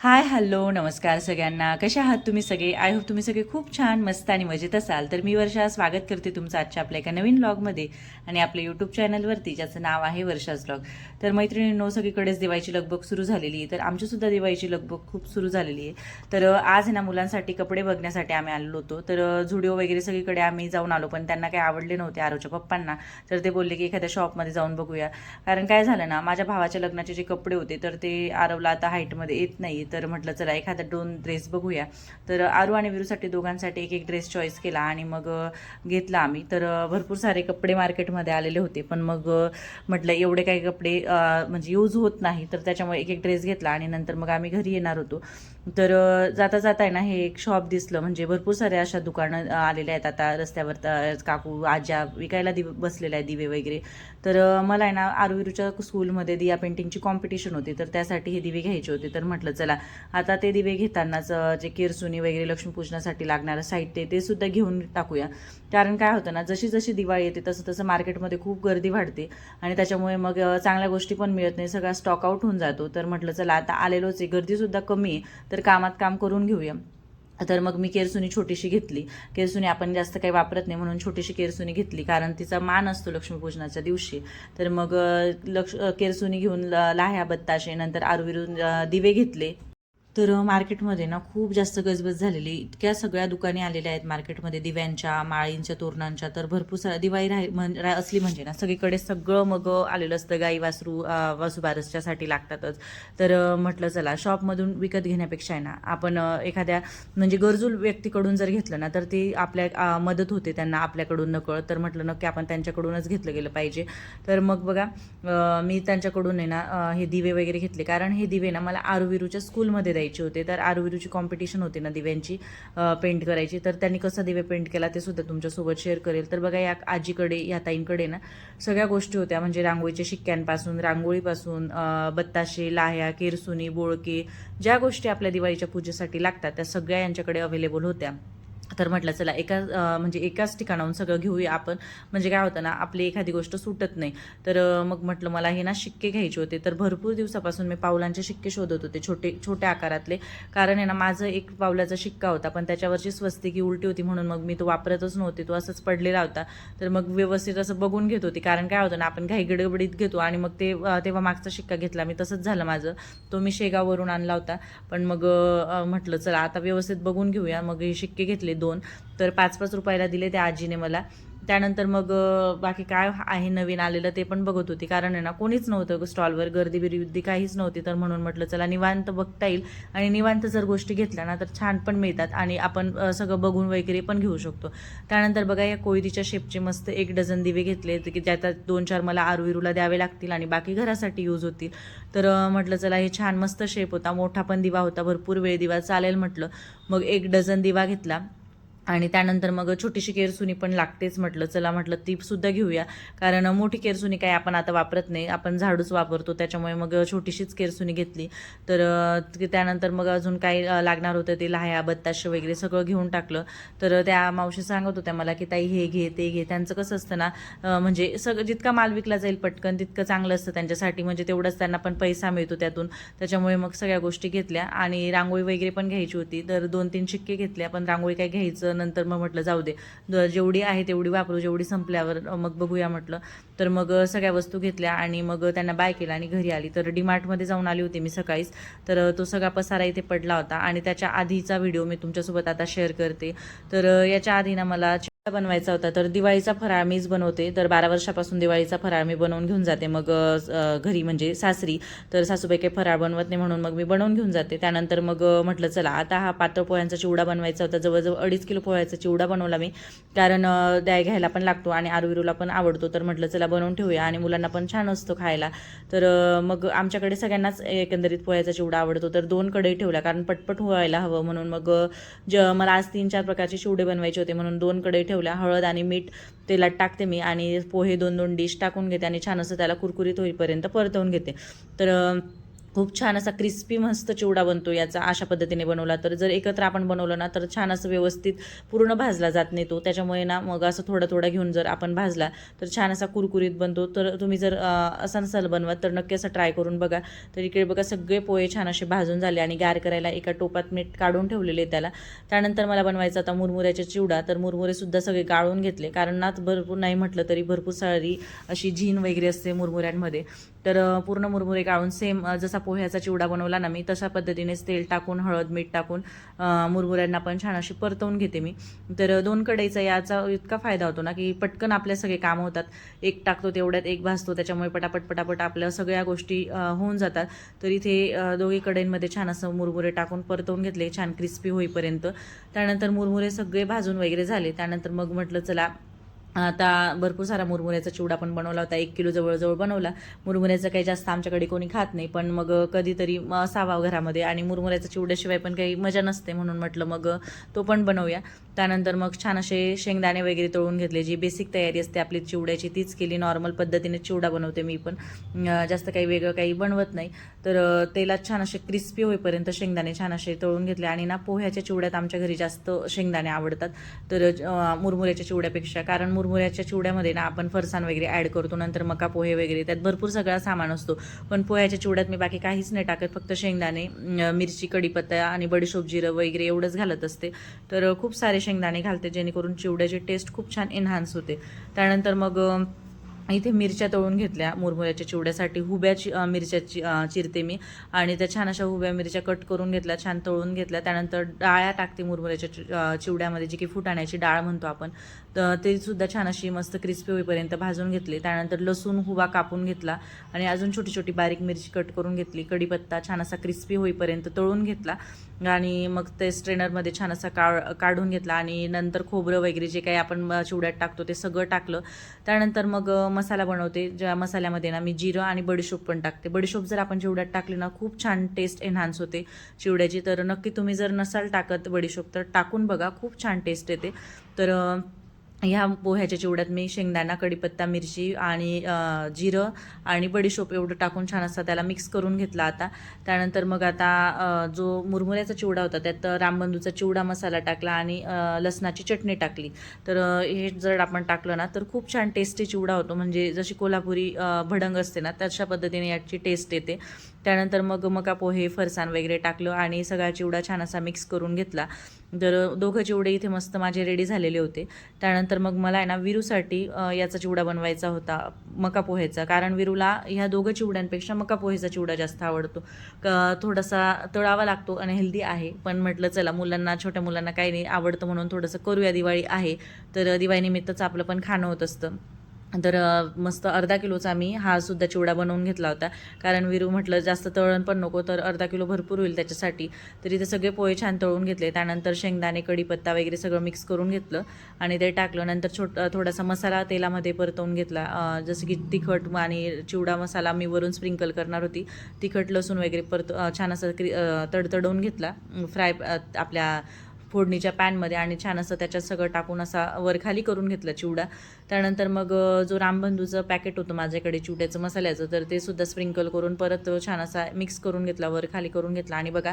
Hi hello नमस्कार सगळ्यांना. कशा आहात तुम्ही सगळे? आय होप तुम्ही सगळे खूप छान मस्त आणि मजेत असाल. तर मी वर्षा स्वागत करते तुमचं आजच्या आपल्या एका नवीन ब्लॉगमध्ये आणि आपल्या यूट्यूब चॅनलवरती ज्याचं नाव आहे वर्षाच ब्लॉग तर मैत्रिणींनो सगळीकडेच दिवाळीची लगबग सुरू झालेली आहे. तर आमचीसुद्धा दिवाळीची लगबग खूप सुरू झालेली आहे. तर आज ना मुलांसाठी कपडे बघण्यासाठी आम्ही आलेलो होतो. तर झुडिओ वगैरे सगळीकडे आम्ही जाऊन आलो पण त्यांना काही आवडले नव्हते आरोच्या पप्पांना. तर ते बोलले की एखाद्या शॉपमध्ये जाऊन बघूया. कारण काय झालं ना माझ्या भावाच्या लग्नाचे जे कपडे होते तर ते आरवला आता हाईटमध्ये येत नाही तर म्हटलं चला एखादा दोन ड्रेस बघूया. तर आरू आणि विरूसाठी दोघांसाठी एक एक ड्रेस चॉईस केला आणि मग घेतला आम्ही. तर भरपूर सारे कपडे मार्केटमध्ये आलेले होते. पण मग म्हटलं एवढे काही कपडे म्हणजे यूज होत नाही. तर त्याच्यामुळे एक एक ड्रेस घेतला आणि नंतर मग आम्ही घरी येणार होतो. तर जाता जाता आहे ना हे एक शॉप दिसलं. म्हणजे भरपूर साऱ्या अशा दुकानं आलेल्या आहेत. आता रस्त्यावर काकू आज्या विकायला दिव बसलेल्या आहे दिवे वगैरे. तर मला आहे ना आरुविरूच्या स्कूलमध्ये दिया पेंटिंगची कॉम्पिटिशन होती. तर त्यासाठी हे दिवे घ्यायचे होते. तर म्हटलं चला आता ते दिवे घेतानाच जे केरसुनी वगैरे लक्ष्मीपूजनासाठी लागणारं साहित्य ते सुद्धा घेऊन टाकूया. कारण काय होतं ना जशी जशी दिवाळी येते तसं तसं मार्केटमध्ये खूप गर्दी वाढते. आणि त्याच्यामुळे मग चांगल्या गोष्टी पण मिळत नाही सगळा स्टॉक आउट होऊन जातो. तर म्हटलं चला आता आलेलोच आहे गर्दीसुद्धा कमी आहे तर कामात काम करून घेऊया. तर मग मी केरसुनी छोटीशी घेतली. केरसुनी आपण जास्त काही वापरत नाही म्हणून छोटीशी केरसुनी घेतली कारण तिचा मान असतो लक्ष्मीपूजनाच्या दिवशी. तर मग लक्ष केरसुनी घेऊन ल- लाह्या बत्ताशे नंतर आरविरून दिवे घेतले. तर मार्केटमध्ये ना खूप जास्त गजबज झालेली इतक्या सगळ्या दुकाने आलेल्या आहेत मार्केटमध्ये दिव्यांच्या माळींच्या तोरणांच्या तर भरपूर सा दिवाळी राहि असली म्हणजे ना सगळीकडे सगळं मग आलेलं असतं गाई वासरू अ, वासुबारसच्यासाठी लागतातच. तर म्हटलं चला शॉपमधून विकत घेण्यापेक्षा आहे ना आपण एखाद्या म्हणजे गरजू व्यक्तीकडून जर घेतलं ना तर ती आपल्या मदत होते त्यांना आपल्याकडून नकळत तर म्हटलं नक्की आपण त्यांच्याकडूनच घेतलं गेलं पाहिजे. तर मग बघा मी त्यांच्याकडून आहे ना हे दिवे वगैरे घेतले. कारण हे दिवे ना मला आरुविरूच्या स्कूलमध्ये द्यायचे होते. तर आरुविरूची कॉम्पिटिशन होती ना दिव्यांची पेंट करायची. तर त्यांनी कसा दिवे पेंट केला ते सुद्धा तुमच्यासोबत शेअर करेल. तर बघा या आजीकडे या ताईंकडे ना सगळ्या गोष्टी होत्या. म्हणजे रांगोळीच्या शिक्क्यांपासून रांगोळीपासून बत्ताशे लाह्या केरसुनी बोळके ज्या गोष्टी आपल्या दिवाळीच्या पूजेसाठी लागतात त्या सगळ्या यांच्याकडे अवेलेबल होत्या. तर म्हटलं चला एका म्हणजे एकाच ठिकाणाहून सगळं घेऊया आपण. म्हणजे काय होतं ना आपली एखादी गोष्ट सुटत नाही. तर मग म्हटलं मला हे ना शिक्के घ्यायचे होते. तर भरपूर दिवसापासून मी पावलांचे शिक्के शोधत होते छोटे छोट्या आकारातले. कारण आहे ना माझं एक पावलाचा शिक्का होता पण त्याच्यावरची स्वस्तिकी उलटी होती म्हणून मग मी तो वापरतच नव्हते तो असंच पडलेला होता. तर मग व्यवस्थित असं बघून घेत होती. कारण काय होतं ना आपण घाई गडबडीत घेतो आणि मग ते तेव्हा मागचा शिक्का घेतला मी तसंच झालं माझं. तो मी शेगाववरून आणला होता. पण मग म्हटलं चला आता व्यवस्थित बघून घेऊया. मग हे शिक्के घेतले. दोन. तर पाच पाच रुपयाला दिले त्या आजीने मला. त्यानंतर मग बाकी काय आहे नवीन आलेलं ते पण बघत होती. कारण आहे ना कोणीच नव्हतं स्टॉलवर. गर्दी बिर्दी काहीच नव्हती. तर म्हणून म्हटलं चला निवांत बघता येईल. आणि निवांत जर गोष्टी घेतल्या ना तर छान पण मिळतात. आणि आपण सगळं बघून वगैरे पण घेऊ शकतो. त्यानंतर बघा या कोयरीच्या शेपचे मस्त एक डझन दिवे घेतले ते की त्याच्यात दोन चार मला आरविरूला द्यावे लागतील आणि बाकी घरासाठी यूज होतील. तर म्हटलं चला हे छान मस्त शेप होता. मोठा पण दिवा होता. भरपूर वेळ दिवा चालेल म्हटलं. मग एक डझन दिवा घेतला. आणि त्यानंतर मग छोटीशी केरसुनी पण लागतेच म्हटलं चला म्हटलं ती सुद्धा घेऊया. कारण मोठी केरसुनी काय आपण आता वापरत नाही आपण झाडूच वापरतो त्याच्यामुळे मग छोटीशीच केरसुनी घेतली. तर त्यानंतर मग अजून काय लागणार होतं ते लाह्या बत्ताशे वगैरे सगळं घेऊन टाकलं. तर त्या मावशी सांगत होत्या मला की ताई हे घे ते घे. त्यांचं कसं असतं ना म्हणजे सगळं जितका माल विकला जाईल पटकन तितकं चांगलं असतं त्यांच्यासाठी. म्हणजे तेवढंच त्यांना पण पैसा मिळतो त्यातून. त्याच्यामुळे मग सगळ्या गोष्टी घेतल्या आणि रांगोळी वगैरे पण घ्यायची होती. तर दोन तीन शिक्के घेतल्या पण रांगोळी काय घ्यायचं नंतर मग म्हटलं जाऊ दे. जेवढी आहे तेवढी वापरू जेवढी संपल्यावर मग बघूया म्हटलं. तर मग सगळ्या वस्तू घेतल्या आणि मग त्यांना बाय केला आणि घरी आली. तर डीमार्टमध्ये जाऊन आली होती मी सकाळीच. तर तो सगळा पसारा इथे पडला होता आणि त्याच्या आधीचा व्हिडिओ मी तुमच्यासोबत आता शेअर करते. तर याच्या आधी ना मला बनवायचा होता. तर दिवाळीचा फराळ मीच बनवते. तर बारा वर्षापासून दिवाळीचा फराळ मी बनवून घेऊन जाते. मग घरी म्हणजे सासरी तर सासूबाई काही फराळ बनवत नाही म्हणून मग मी बनवून घेऊन जाते. त्यानंतर मग म्हटलं चला आता हा पातळ पोह्यांचा चिवडा बनवायचा होता. जवळजवळ अडीच किलो पोह्याचा चिवडा बनवला मी. कारण द्याय घ्यायला पण लागतो आणि आरुविरूला पण आवडतो. तर म्हटलं चला बनवून ठेवूया. आणि मुलांना पण छान असतो खायला. तर मग आमच्याकडे सगळ्यांनाच एकंदरीत पोह्याचा चिवडा आवडतो. तर दोन कढई ठेवल्या. कारण पटपट व्हायला हवं म्हणून मग ज मला आज तीन चार प्रकारचे चिवडे बनवायचे होते म्हणून दोन कढई ठेवल्या. हळद आणि मीठ तेलात टाकते मी आणि पोहे दोन दोन डिश टाकून घेते आणि छान असं त्याला कुरकुरीत होईपर्यंत परतवून घेते. तर खूप छान असा क्रिस्पी मस्त चिवडा बनतो याचा अशा पद्धतीने बनवला. तर जर एकत्र आपण बनवलं ना तर छान असं व्यवस्थित पूर्ण भाजला जात नाही तो. त्याच्यामुळे ना मग असं थोडा थोडा घेऊन जर आपण भाजला तर छान असा कुरकुरीत बनतो. तर तुम्ही जर असा नसाल बनवत तर नक्की असं ट्राय करून बघा. तर इकडे बघा सगळे पोहे छान असे भाजून झाले आणि गार करायला एका टोपात मीठ काढून ठेवलेले त्याला. त्यानंतर मला बनवायचा आता मुरमुऱ्याचा चिवडा. तर मुरमुरेसुद्धा सगळे गाळून घेतले. कारण नात भरपूर नाही म्हटलं तरी भरपूर सारी अशी झीन वगैरे असते मुरमुऱ्यांमध्ये. तर पूर्ण मुरमुरे काढून सेम जसा पोह्याचा चिवडा बनवला ना मी तशा पद्धतीनेच तेल टाकून हळद मीठ टाकून मुरमुऱ्यांना पण छान अशी परतवून घेते मी. तर दोन कढईचा याचा इतका फायदा होतो ना की पटकन आपले सगळे कामं होतात. एक टाकतो तेवढ्यात एक भाजतो त्याच्यामुळे पटापट पटापट आपल्या सगळ्या गोष्टी होऊन जातात. तर इथे दोघी कढईंमध्ये छान असं मुरमुरे टाकून परतवून घेतले छान क्रिस्पी होईपर्यंत. त्यानंतर मुरमुरे सगळे भाजून वगैरे झाले. त्यानंतर मग म्हटलं चला आता भरपूर सारा मुरमुऱ्याचा चिवडा पण बनवला होता. एक किलो जवळजवळ बनवला. मुरमुऱ्याचं काही जास्त आमच्याकडे कोणी खात नाही पण मग कधीतरी म- असावा घरामध्ये. आणि मुरमुऱ्याचा चिवड्याशिवाय पण काही मजा नसते म्हणून म्हटलं मग तो पण बनवूया. त्यानंतर मग छान असे शेंगदाणे वगैरे तळून घेतले. जी बेसिक तयारी असते आपली चिवड्याची तीच केली. नॉर्मल पद्धतीने चिवडा बनवते मी पण. जास्त काही वेगळं काही बनवत नाही. तर तेलात छान असे क्रिस्पी होईपर्यंत शेंगदाणे छान असे तळून घेतले. आणि ना पोह्याच्या चिवड्यात आमच्या घरी जास्त शेंगदाणे आवडतात. तर मुरमुऱ्याच्या चिवड्यापेक्षा कारण मुरमुऱ्याच्या चिवड्यामध्ये ना आपण फरसाण वगैरे ॲड करतो नंतर मका पोहे वगैरे त्यात भरपूर सगळा सामान असतो. पण पोह्याच्या चिवड्यात मी बाकी काहीच नाही टाकत फक्त शेंगदाणे मिरची कढीपत्ता आणि बडीशोप जिरं वगैरे एवढंच घालत असते. तर खूप सारे शेंगदाणे घालते जेणेकरून चिवड्याची टेस्ट खूप छान एन्हान्स होते. त्यानंतर मग इथे मिरच्या तळून घेतल्या मुरमुऱ्याच्या चिवड्यासाठी. हुब्या चि मिरच्या चि चिरते मी. आणि त्या छान अशा हुब्या मिरच्या कट करून घेतल्या छान तळून घेतल्या. त्यानंतर डाळ्या टाकते मुरमुऱ्याच्या चि- चिवड्यामध्ये जी की फुटाण्याची डाळ म्हणतो आपण. तर ते सुद्धा छान अशी मस्त क्रिस्पी होईपर्यंत भाजून घेतली. त्यानंतर लसूण हुबा कापून घेतला. आणि अजून छोटी छोटी बारीक मिरची कट करून घेतली. कढीपत्ता छान असा क्रिस्पी होईपर्यंत तळून घेतला. आणि मग ते स्ट्रेनरमध्ये छान असा का काढून घेतला. आणि नंतर खोबरं वगैरे जे काही आपण चिवड्यात टाकतो ते सगळं टाकलं. त्यानंतर मग मसाला बनवते ज्या मसाल्यामध्ये ना मी जिरं आणि बडीशोप पण टाकते. बडीशोप जर आपण चिवड्यात टाकली ना खूप छान टेस्ट एन्हान्स होते चिवड्याची. तर नक्की तुम्ही जर नसाल टाकत बडीशोप तर टाकून बघा खूप छान टेस्ट येते. तर ह्या पोह्याच्या चिवड्यात मी शेंगदाणा कडीपत्ता मिरची आणि जिरं आणि बडीशोप एवढं टाकून छान असा त्याला मिक्स करून घेतला आता. त्यानंतर मग आता जो मुरमुऱ्याचा चिवडा होता त्यात रामबंधूचा चिवडा मसाला टाकला आणि लसणाची चटणी टाकली. तर हे जर आपण टाकलं ना तर खूप छान टेस्टी चिवडा होतो. म्हणजे जशी कोल्हापुरी भडंग असते ना तशा पद्धतीने याची टेस्ट येते. त्यानंतर मग मका पोहे फरसाण वगैरे टाकलं आणि सगळा चिवडा छान असा मिक्स करून घेतला. तर दोघं चिवडे इथे मस्त माझे रेडी झालेले होते. त्यानंतर मग मला आहे ना विरूसाठी याचा चिवडा बनवायचा होता मका पोह्याचा. कारण विरूला ह्या दोघं चिवड्यांपेक्षा मका पोहेचा चिवडा जास्त आवडतो. क थोडासा तळावा लागतो आणि हेल्दी आहे. पण म्हटलं चला मुलांना छोट्या मुलांना काही नाही आवडतं म्हणून थोडंसं करूया दिवाळी आहे. तर दिवाळीनिमित्तच आपलं पण खाणं होत असतं. तर मस्त अर्धा किलोचा मी हा सुद्धा चिवडा बनवून घेतला होता. कारण विरू म्हटलं जास्त तळण पण नको तर अर्धा किलो भरपूर होईल त्याच्यासाठी. तर इथे सगळे पोहे छान तळून घेतले. त्यानंतर शेंगदाणे कढीपत्ता वगैरे सगळं मिक्स करून घेतलं आणि ते टाकलं. नंतर छोट थोडासा मसाला तेलामध्ये परतवून घेतला. जसं की तिखट आणि चिवडा मसाला मी वरून स्प्रिंकल करणार होती. तिखट लसूण वगैरे परत छान असं क्रि तडतडवून घेतला. फ्राय आपल्या फोडणीच्या पॅनमध्ये आणि छान असं त्याच्यात सगळं टाकून असा वरखाली करून घेतलं चिवडा. त्यानंतर मग जो रामबंधूचं पॅकेट होतं माझ्याकडे चिवड्याचं मसाल्याचं तर ते सुद्धा स्प्रिंकल करून परत छान असा मिक्स करून घेतला वरखाली करून घेतला. आणि बघा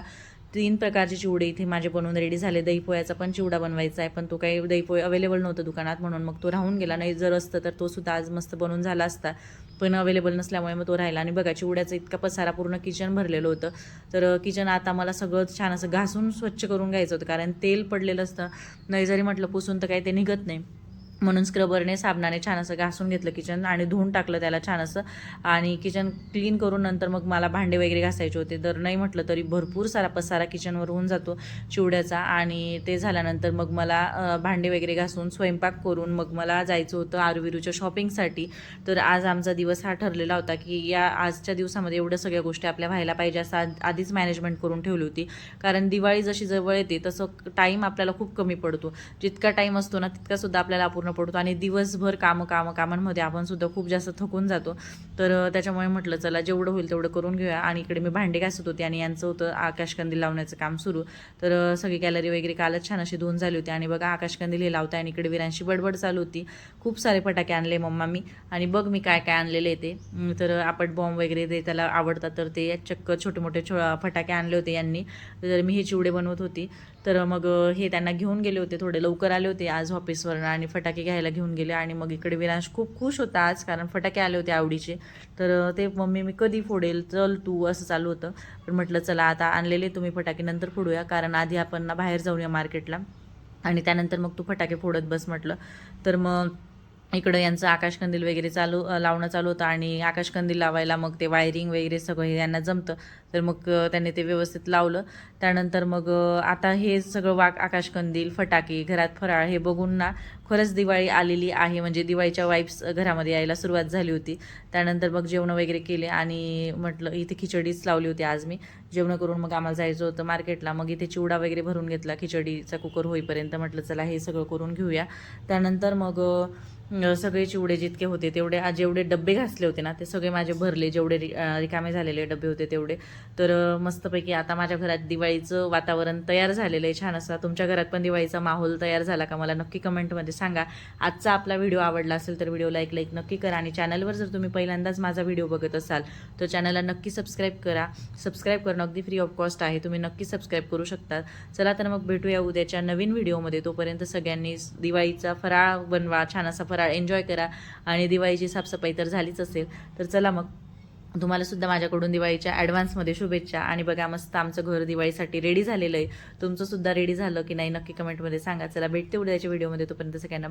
तीन प्रकारचे चिवडे इथे माझे बनवून रेडी झाले. दहीपोह्याचा पण चिवडा बनवायचा आहे पण तो काही दहीपोहे अवेलेबल नव्हतं दुकानात म्हणून मग तो राहून गेला. नाही जर असतं तर तो सुद्धा आज मस्त बनवून झाला असता. पण अवेलेबल नसल्यामुळे मग तो राहिला. आणि बघा चिवड्याचा इतका पसारा पूर्ण किचन भरलेलं होतं. तर किचन आता मला सगळं छान असं घासून स्वच्छ करून घ्यायचं होतं. कारण तेल पडलेलं असतं. नाही जरी म्हटलं पुसून तर काही ते निघत नाही. म्हणून स्क्रबरने साबणाने छान असं घासून घेतलं किचन आणि धुवून टाकलं त्याला छान असं. आणि किचन क्लीन करून नंतर मग मला भांडे वगैरे घासायचे होते. तर नाही म्हटलं तरी भरपूर सारा पसारा किचनवर होऊन जातो चिवड्याचा. आणि ते झाल्यानंतर मग मला भांडे वगैरे घासून स्वयंपाक करून मग मला जायचं होतं आरुविरूच्या शॉपिंगसाठी तर आज आमचा दिवस हा ठरलेला होता की या आजच्या दिवसामध्ये एवढ्या सगळ्या गोष्टी आपल्या व्हायला पाहिजे असं आधीच मॅनेजमेंट करून ठेवली होती. कारण दिवाळी जशी जवळ येते तसं टाईम आपल्याला खूप कमी पडतो. जितका टाईम असतो ना तितकासुद्धा आपल्याला पूर्ण पूर्ण पडतो आणि दिवसभर कामं कामं कामांमध्ये आपण सुद्धा खूप जास्त थकून जातो. तर त्याच्यामुळे म्हटलं चला जेवढं होईल तेवढं करून घेऊया. आणि इकडे मी भांडे घासत होते आणि यांचं होतं आकाशकंदील लावण्याचं काम सुरू. तर सगळी गॅलरी वगैरे कालच छान अशी धुवून झाली होती. आणि बघा आकाशकंदील हे लावताय आणि इकडे विरांशी बडबड चालू होती. खूप सारे फटाके आणले मम्मा मी. आणि बघ मी काय काय आणलेले ते. तर आपट बॉम्ब वगैरे ते त्याला आवडतात तर ते चक्क छोटे मोठे छो फटाके आणले होते यांनी. तर मी हे चिवडे बनवत होती. तर मग हे त्यांना घेऊन गेले होते थोडे लवकर आले होते आज ऑफिसवरनं आणि फटाके घ्यायला घेऊन गेले आणि मग इकडे विरांश खूप खुश होता आज कारण फटाके आले होते आवडीचे. तर ते मम्मी मी कधी फोडेल? चल तू असं चालू होतं. पण म्हटलं चला आता आणलेले तुम्ही फटाके नंतर फोडूया कारण आधी आपण ना बाहेर जाऊया मार्केटला. आणि त्यानंतर मग तू फटाके फोडत बस म्हटलं. तर मग इकडं यांचं आकाशकंदील वगैरे चालू लावणं चालू होतं आणि आकाशकंदील लावायला मग ते वायरिंग वगैरे सगळं हे यांना जमतं. तर मग त्यांनी ते व्यवस्थित लावलं. त्यानंतर मग आता हे सगळं वाक आकाशकंदील फटाके घरात फराळ हे बघून ना खरंच दिवाळी आलेली आहे. म्हणजे दिवाळीच्या वाईब्स घरामध्ये यायला सुरुवात झाली होती. त्यानंतर मग जेवणं वगैरे केले आणि म्हटलं इथे खिचडीच लावली होती आज मी. जेवणं करून मग आम्हाला जायचं होतं मार्केटला. मग इथे चिवडा वगैरे भरून घेतला. खिचडीचा कुकर होईपर्यंत म्हटलं चला हे सगळं करून घेऊया. त्यानंतर मग सगळे चिवडे जितके होते तेवढे जेवढे डबे घासले होते ना ते सगळे माझे भरले जेवढे रिकामे झालेले डबे होते तेवढे. तर मस्तपैकी आता माझ्या घरात दिवाळीचं वातावरण तयार झालेलं आहे छान असं. तुमच्या घरात पण दिवाळीचा माहोल तयार झाला का मला नक्की कमेंटमध्ये सांगा. आजचा आपला व्हिडिओ आवडला असेल तर व्हिडिओला एक लाईक नक्की करा आणि चॅनलवर जर तुम्ही पहिल्यांदाच माझा व्हिडिओ बघत असाल तर चॅनलला नक्की सबस्क्राईब करा. सबस्क्राईब करणं अगदी फ्री ऑफ कॉस्ट आहे तुम्ही नक्की सबस्क्राईब करू शकता. चला तर मग भेटूया उद्याच्या नवीन व्हिडिओमध्ये. तोपर्यंत सगळ्यांनी दिवाळीचा फराळ बनवा छान असा फराळ एन्जॉय करा. आणि दिवाळीची साफसफाई तर झालीच असेल. तर चला मग तुम्हाला सुद्धा माझ्याकडून दिवाळीच्या ॲडव्हान्समध्ये शुभेच्छा. आणि बघा मस्त आमचं घर दिवाळीसाठी रेडी झालेलं आहे. तुमचं सुद्धा रेडी झालं की नाही नक्की कमेंटमध्ये सांगा. चला भेटते उद्याच्या व्हिडिओमध्ये तोपर्यंत सगळ्यांना.